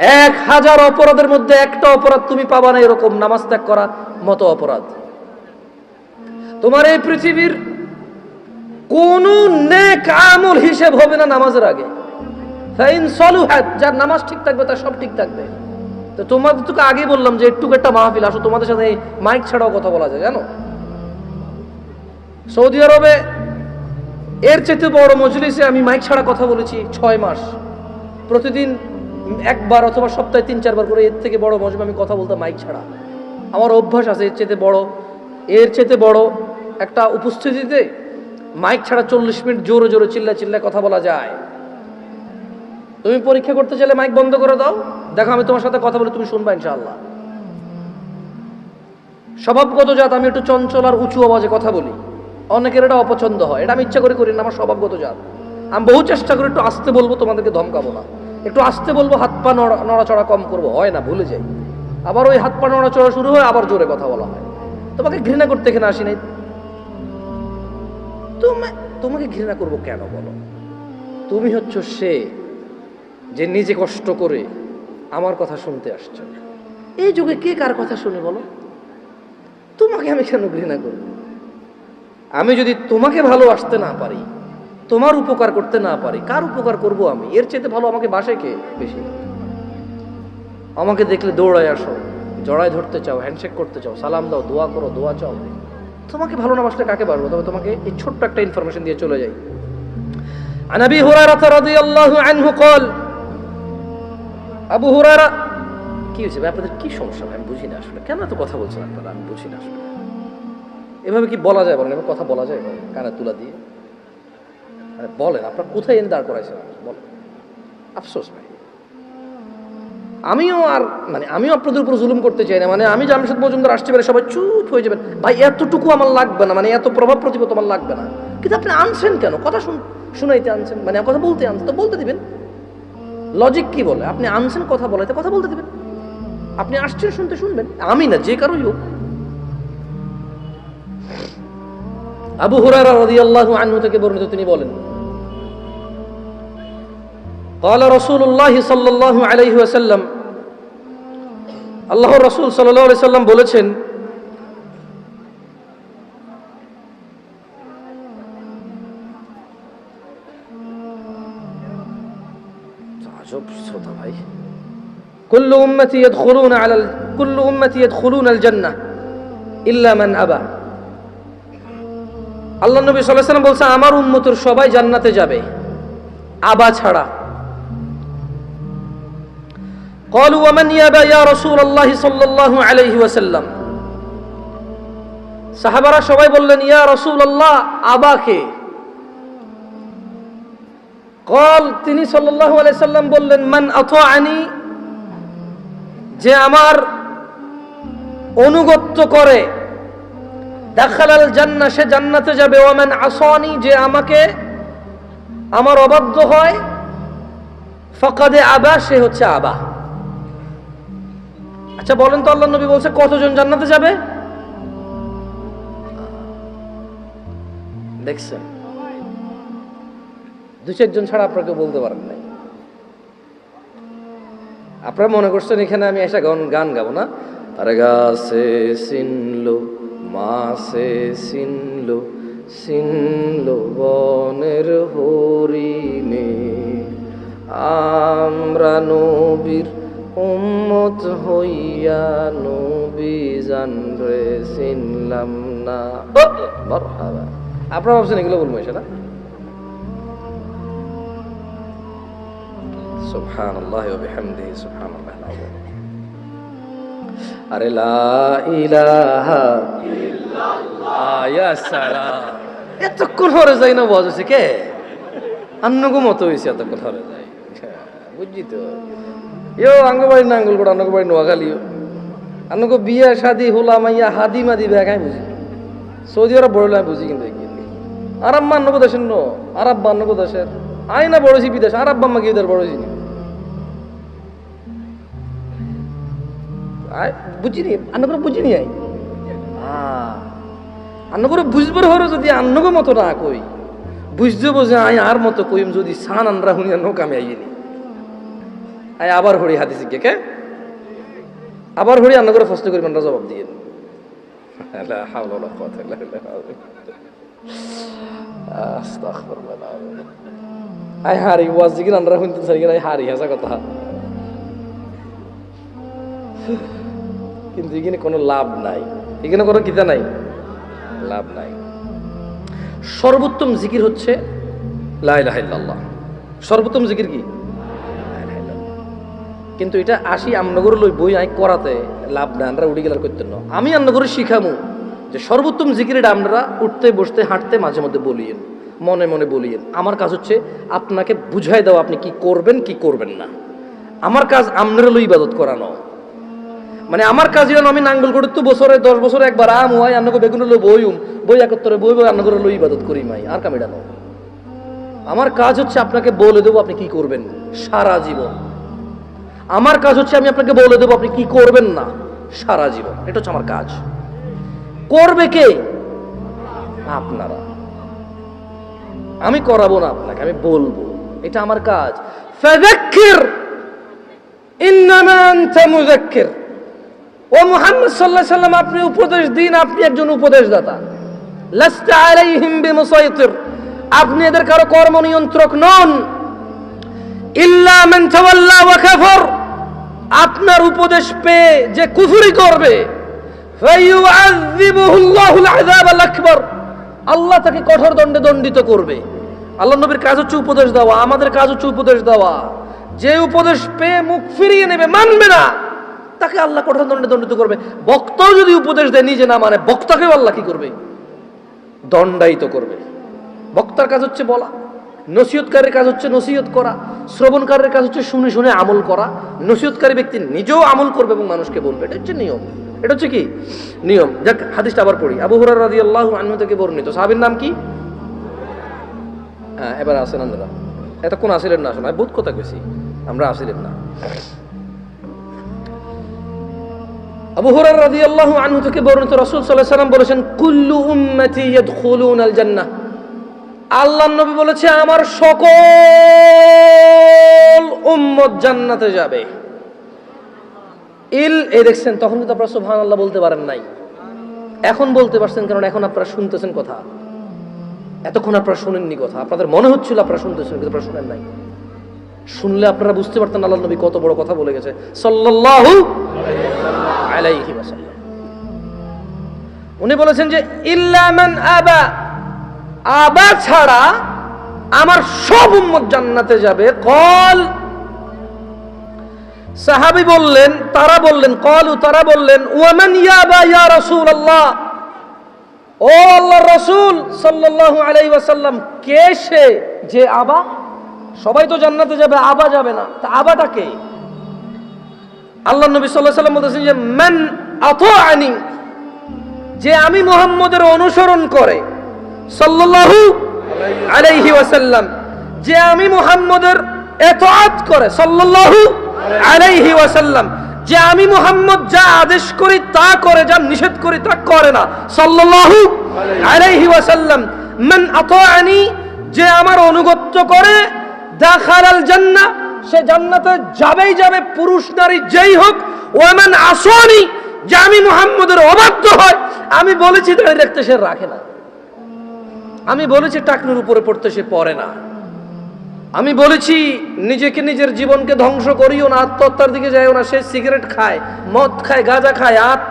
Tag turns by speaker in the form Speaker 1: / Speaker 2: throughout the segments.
Speaker 1: এক হাজার অপরাধের মধ্যে একটা অপরাধ তুমি পাবা না, এরকম নামাজ ত্যাগ করা মতো অপরাধ। তোমার এই পৃথিবীর কোন আমল হিসেব হবে না নামাজের আগে। যার নামাজ ঠিক থাকবে, তার সব ঠিক থাকবে। তো তোমাদের তোকে আগেই বললাম যে একটু একটা মাহফিল, আসো, তোমাদের সাথে মাইক ছাড়াও কথা বলা যায়, জানো? সৌদি আরবে এর চেয়ে বড় মজলিসে আমি মাইক ছাড়া কথা বলেছি ছয় মাস। প্রতিদিন একবার অথবা সপ্তাহে তিন চারবার করে এর থেকে বড় মজমে আমি কথা বলতাম মাইক ছাড়া। আমার অভ্যাস আছে এর চেয়ে বড়। এর চেয়ে বড় একটা উপস্থিতিতে মাইক ছাড়া চল্লিশ মিনিট জোরে জোরে চিল্লা চিল্লা কথা বলা যায়। তুমি পরীক্ষা করতে চাইলে মাইক বন্ধ করে দাও। দেখো আমি তোমার সাথে কথা বলে তুমি শুনবা ইনশাআল্লাহ। স্বভাবগত জাত, আমি একটু চঞ্চল আর উঁচু আওয়াজে কথা বলি। অনেকের এটা অপছন্দ হয়। এটা আমি ইচ্ছা করে করি না, আমার স্বভাবগত জাত। আমি বহু চেষ্টা করে একটু আসতে বলব, তোমাদেরকে ধমকাবো না। একটু আসতে বলব, হাত পা নড়া- নড়াচড়া কম করব, হয় না, ভুলে যাই। আবার ওই হাত পা নড়াচড়া শুরু হয়, আবার জোরে কথা বলা হয়। তোমাকে ঘৃণা করতে এখানে আসি নাই তোমাকে ঘৃণা করব কেন বলো? তুমি হচ্ছ সে যে নিজে কষ্ট করে আমার কথা শুনতে আসছো। এই যুগে কে কার কথা শুনে বলো? তোমাকে আমি কেন ঘৃণা করব? আমি যদি তোমাকে ভালোবাসতে না পারি তোমার উপকার করতে না পারি কার উপকার করব আমি এর চেয়ে ভালো আমাকে বাসে কে বেশি আমাকে দেখলে দৌড়ায় আসো জড়ায় ধরতে চাও হ্যান্ডশেক করতে চাও সালাম দাও দোয়া করো দোয়া চাও তোমাকে ভালো না বাসলে কাকে পারবো তবে তোমাকে এই ছোট্ট একটা ইনফরমেশন দিয়ে চলে যাই عن ابي هريره رضي الله عنه قال আবু হুরায়রা কি হয়েছে ভাই আপনাদের কি সমস্যা ভাই আমি বুঝি না আসলে কেন এত কথা বলছেন আপনারা আমি বুঝি না আসলে এভাবে কি বলা যায় বলেন এভাবে কথা বলা যায় বলেন কানে তুলা দিয়ে আরে বলেন, আপনার কোথায় এনে দাঁড় করাইছেন? বলেন। আফসোস ভাই। আমিও আর মানে আমিও আপনাদের উপর জুলুম করতে চাই না মানে আমি জামশেদ মজুমদার আসতে পারে সবাই চুপ হয়ে যাবেন। ভাই, এতটুকু আমার লাগবে না মানে এত প্রভাব প্রতিপত আমার লাগবে না। কিন্তু আপনি আনছেন কেন? কথা শুন, শুনাইতে আনছেন মানে কথা বলতে আনছেন, তো বলতে দিবেন। লজিক কি বলে? আপনি আনছেন কথা বলাইতে, কথা বলতে দিবেন। আপনি আসছেন শুনতে শুনবেন, আমি না, যে কারোই হোক। আবু হুরারা রাদিয়াল্লাহু আনহু থেকে বর্ণিত তিনি বলেন قال رسول الله صلى الله عليه وسلم আল্লাহর রাসূল সাল্লাল্লাহু আলাইহি সাল্লাম বলেছেন আজব শ্রোতা ভাই كل أمتي يدخلون على ال... كل أمتي يدخلون الجنة إلا من أبى আল্লাহ নবী সাল্লাল্লাহু আলাইহি সাল্লাম বলছে আমার উম্মতের সবাই জান্নাতে যাবে আবা ছাড়া قالوا ومن يابى يا رسول الله صلى الله عليه وسلم সাহাবারা সবাই বললেন ইয়া রাসূলুল্লাহ আবাকে কল তিনি সাল্লাল্লাহু আলাইহি সাল্লাম বললেন মান আতাআনি যে আমার অনুগত্য করে দাখালাল জান্নাহ সে জান্নাতে যাবে ওয়ামান আসানি যে আমাকে আমার অবাধ্য হয় ফাকাদে আবা সে হচ্ছে আবা আচ্ছা বলেন তো আল্লাহ নবী বলছে কতজন জান্নাতে যাবে? দেখছেন? দু চারজন ছাড়া আপনাকে বলতে পারেন নাই। আপনারা মনে করছেন এখানে আমি এসে গান গান গাবো না? আরে গাছে সিনলো মাসে সিনলো সিনলো বনের হরিণে। আমরা নবীর উম্মত হইয়া নবী জানরে চিনলাম না মারহাবা আপনারা ভাবছেন এগুলো বলবো সেটা سبحان الله وبحمده سبحان الله العظيم আরে লা ইলাহা ইল্লাল্লাহ ইয়া সালাম এতক্ষণ হরে যাই না বজ হইছে কে আন্নগো মতো হইছে এতক্ষণ হরে যাই বুঝছি তো ইয়ো আঙ্গবাড়ি না আঙ্গুল বড় আঙ্গবাড়ি নোয়াখালীও আন্নগো বিয়া শাদি, হোলা, মাইয়া, হাদি মাদি বেগাই বুঝি। সৌদি আরব বড় লাই বুঝি কিন্তু আরব মা আন্নগো দেশের নো আরব বা আন্নগো দেশের। আইনা বড়ছি বিদেশ আরব বাম্মা কি বড়ছি নি বুঝিনি আন্ন করে বুঝিনি আই। আন্ন করে বুঝবার হরো যদি আন্নগো মতো না কই বুঝতে বোঝে আই আর মতো কইম যদি সান আনরা হুনি নৌকা আমি আইনি আবার হরি হাদিস কে কে? আবার হরি আন্ন করে প্রশ্ন করি আমরা জবাব দিয়ে। আই কিন্তু কোনো লাভ নাই। কোনো কিতা নাই? লাভ নাই। সর্বোত্তম জিকির হচ্ছে সর্বোত্তম জিকির কি। কিন্তু এটা আসি আমনগর লই বই আই করাতে, লাভ নাই, আমরা উড়ি গেলার করতে না আমি আমনগরে শিখামু যে সর্বোত্তম জিকিরটা আমরা উঠতে, বসতে, হাঁটতে মাঝে মধ্যে বলিয়েন, মনে মনে বলিয়েন। আমার কাজ হচ্ছে আপনাকে বুঝাই দেওয়া, আপনি কি করবেন কি করবেন না। আমার কাজ আমনের লই ইবাদত করানো। মানে আমার কাজ যেন আমি নাঙ্গল করে তো বছরে দশ বছরে একবার আম হয় আন্নকে বেগুন লো বইম বই একত্তরে বই বই আন্ন করে লো ইবাদত করি মাই, আর কামিডানো আমার কাজ হচ্ছে আপনাকে বলে দেবো আপনি কি করবেন, সারা জীবন। আমার কাজ হচ্ছে আমি আপনাকে বলে দেবো, আপনি কি করবেন না। সারা জীবন। এটা হচ্ছে আমার কাজ। করবে কে? আপনারা। আমি করাবো না আপনাকে, আমি বলব। এটা আমার কাজ। ও সাল্লাম, আপনি উপদেশ দিন, আপনি একজন উপদেশদাতা। আপনি এদের কারও কর্ম নিয়ন্ত্রক নন। ইল্লা মান আপনার উপদেশ পেয়ে যে কুফরি করবে আল্লাহ তাকে কঠোর দণ্ডে দণ্ডিত করবে। আল্লাহ নবীর কাজ হচ্ছে উপদেশ দেওয়া, আমাদের কাজ হচ্ছে উপদেশ দেওয়া। যে উপদেশ পেয়ে মুখ ফিরিয়ে নেবে, মানবে না, তাকে আল্লাহ কঠোর দণ্ডে দণ্ডিত করবে। বক্তাও যদি উপদেশ দেয়, নিজে না মানে বক্তাকেও আল্লাহ কি করবে? দণ্ডায়িত করবে। বক্তার কাজ হচ্ছে বলা। নসিহতকারীর কাজ হচ্ছে নসিহত করা, শ্রবণকারীর কাজ হচ্ছে শুনে শুনে আমল করা। নসিহতকারী ব্যক্তি নিজেও আমল করবে এবং মানুষকে বলবে। এটা হচ্ছে নিয়ম। এটা হচ্ছে কি? নিয়ম। যাক, হাদিসটা আবার পড়ি। আবু হুরার আল্লাহ আনহু থেকে বর্ণিত। সাহাবীর নাম কি? হ্যাঁ এবার আসেন আমরা এতক্ষণ আসিলেন না শোনা বোধ কথা কইছি। আমরা আসিলেন না। আবু হুরার রাদিয়াল্লাহু আনহু থেকে বর্ণিত রাসূল আলাইহি সাল্লাম বলেছেন, কুল্লু উম্মতি ইয়াদখুলুনাল জান্নাহ। আল্লাহর নবী বলেছে, আমার সকল উম্মত জান্নাতে যাবে। ইল, এই দেখছেন, তখন কিন্তু আপনারা সুবহানাল্লাহ বলতে পারেন নাই। এখন বলতে পারছেন, কারণ এখন আপনারা শুনতেছেন কথা। এতক্ষণ আপনারা শুনেননি কথা। আপনাদের মনে হচ্ছিল আপনারা শুনতেছেন, কিন্তু আপনারা শুনেন নাই। শুনলে আপনারা বুঝতে পারতেন আল্লাহ নবী কত বড় কথা বলে গেছে। সাল্লাল্লাহু আলাইহি ওয়াসাল্লাম। উনি বলেছেন যে, ইল্লা মান আবা আবা ছাড়া আমার সব উম্মত জান্নাতে যাবে। কল। সাহাবী বললেন, তারা বললেন, কলু, তারা বললেন, ওয়ামান ইয়াবা ইয়া রাসূলুল্লাহ? ও আল্লাহর রাসূল সাল্লাল্লাহু আলাইহি ওয়াসাল্লাম, কে সে? যে আবা? সবাই তো জান্নাতে যাবে, আবা যাবে না। তা আবাটা কে? আল্লাহ নবী আলাইহি সাল্লাম বলেছেন যে, মান আতাআনি, যে আমি মুহাম্মদের অনুসরণ করে সাল্লাল্লাহু আলাইহি ওয়াসাল্লাম, যে আমি মুহাম্মদের এতআত করে, সাল্লাল্লাহু আলাইহি ওয়াসাল্লাম, যে আমি মুহাম্মদ যা আদেশ করি তা করে, যা নিষেধ করি তা করে না। সাল্লাল্লাহু আলাইহি ওয়াসাল্লাম, মান আতাআনি, যে আমার অনুগত্য করে, দাখালাল জান্নাহ, সে জান্নাতে যাবেই যাবে, পুরুষ নারী যেই হোক, ওয়ামান আসনি যে আমি মুহাম্মদের অবাধ্য হয়, আমি বলেছি দাঁড়িয়ে রাখতে সে রাখে না। আমি বলেছি টাকনুর উপরে পড়তে সে পড়ে না। আমি বলেছি নিজেকে নিজের জীবনকে ধ্বংস করিও না, আত্মহত্যার দিকে যাইও না, সে সিগারেট খায়, মদ খায়, গাঁজা খায় আত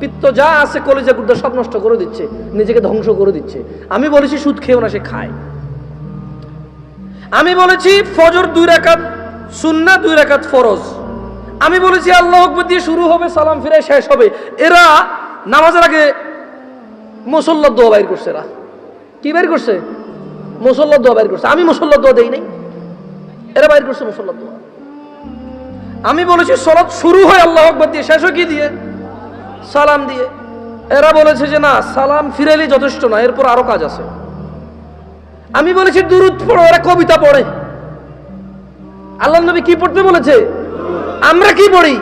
Speaker 1: পিত্ত যা আছে কলেজে গুদ্দা সব নষ্ট করে দিচ্ছে, নিজেকে ধ্বংস করে দিচ্ছে। আমি বলেছি সুদ খেয়েও না, সে খায়। আমি বলেছি ফজর দুই রাকাত সুন্না দুই রাকাত ফরজ। আমি বলেছি আল্লাহ দিয়ে শুরু হবে, সালাম ফিরে শেষ হবে। এরা নামাজের আগে মুসল্লার দোয়া বাইর করছে এরা। কি বাইর করছে? মুসল্লার দোয়া বাইর করছে। আমি মুসল্লার দোয়া দেই নাই। এরা বাইর করছে মুসল্লার দোয়া। আমি বলেছি, সলাৎ শুরু হয় আল্লাহ আকবর দিয়ে, শেষ হয় কি দিয়ে? সালাম দিয়ে। এরা বলেছে যে, না, সালাম ফিরেলি যথেষ্ট না, এরপর আরও কাজ আছে। আমি বলেছি, দুরুদ পড়ো, এরা কবিতা পড়ে। আল্লাহ নবী কি পড়তে বলেছে? আমরা কি পড়ি?